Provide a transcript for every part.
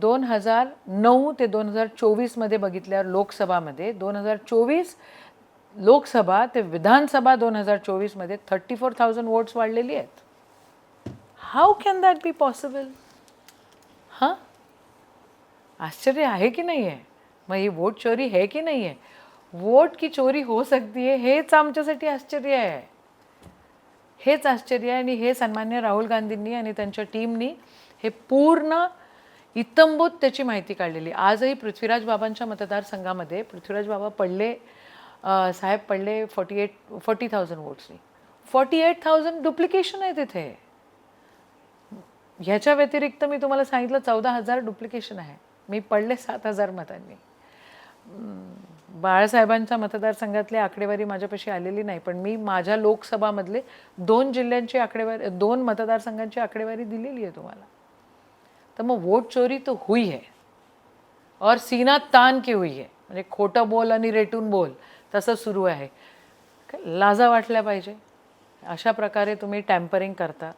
दोन हजार नऊ ते दोन हजार चोवीसमध्ये बघितल्यावर लोकसभामध्ये दोन हजार चोवीस लोकसभा ते विधानसभा दोन हजार चोवीसमध्ये थर्टी फोर थाउजंड वोट्स वाढलेली आहेत. How can that be possible हां आश्चर्य आहे की नाही आहे मग ही वोट चोरी है की नाही आहे वोट की चोरी हो सकती है हेच आमच्यासाठी आश्चर्य आहे. हेच आश्चर्य आहे आणि हे सन्मान्य राहुल गांधींनी आणि त्यांच्या टीमनी हे पूर्ण इतंबूत त्याची माहिती काढलेली. आजही पृथ्वीराज बाबांच्या मतदारसंघामध्ये पृथ्वीराज बाबा पडले साहेब पडले फॉर्टी एट फोर्टी थाउजंड वोट्सनी फॉर्टी एट थाउजंड डुप्लिकेशन आहे तिथे. ह्याच्या व्यतिरिक्त मी तुम्हाला सांगितलं चौदा हजार डुप्लिकेशन आहे. मी पडले सात हजार मतांनी. बाळासाहेबांच्या मतदारसंघातली आकडेवारी माझ्यापाशी आलेली नाही पण मी माझ्या लोकसभामधले दोन जिल्ह्यांची आकडेवारी दोन मतदारसंघांची आकडेवारी दिलेली आहे तुम्हाला. तर मग वोट चोरी तो हुई है. और सीना तान की हुई है. म्हणजे खोटं बोल आणि रेटून बोल तसं सुरू आहे. लाजा वाटल्या पाहिजे. अशा प्रकारे तुम्ही टॅम्परिंग करता.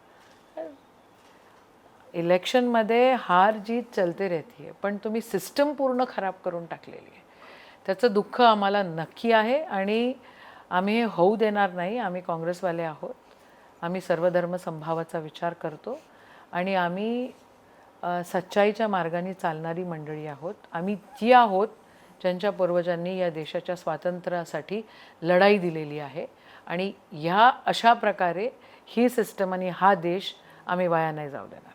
इलेक्शनमध्ये हार जीत चलते रहती आहे पण तुम्ही सिस्टम पूर्ण खराब करून टाकलेली आहे. त्याचं दुःख आम्हाला नक्की आहे आणि आम्ही हे होऊ देणार नाही. आम्ही काँग्रेसवाले आहोत. आम्ही सर्वधर्म संभावाचा विचार करतो आणि आम्ही सच्चाईच्या मार्गाने चालणारी मंडळी आहोत. आम्ही ती आहोत ज्यांच्या पूर्वजांनी या देशाच्या स्वातंत्र्यासाठी लढाई दिलेली आहे आणि ह्या अशा प्रकारे ही सिस्टम आणि हा देश आम्ही वाया नाही जाऊ देणार.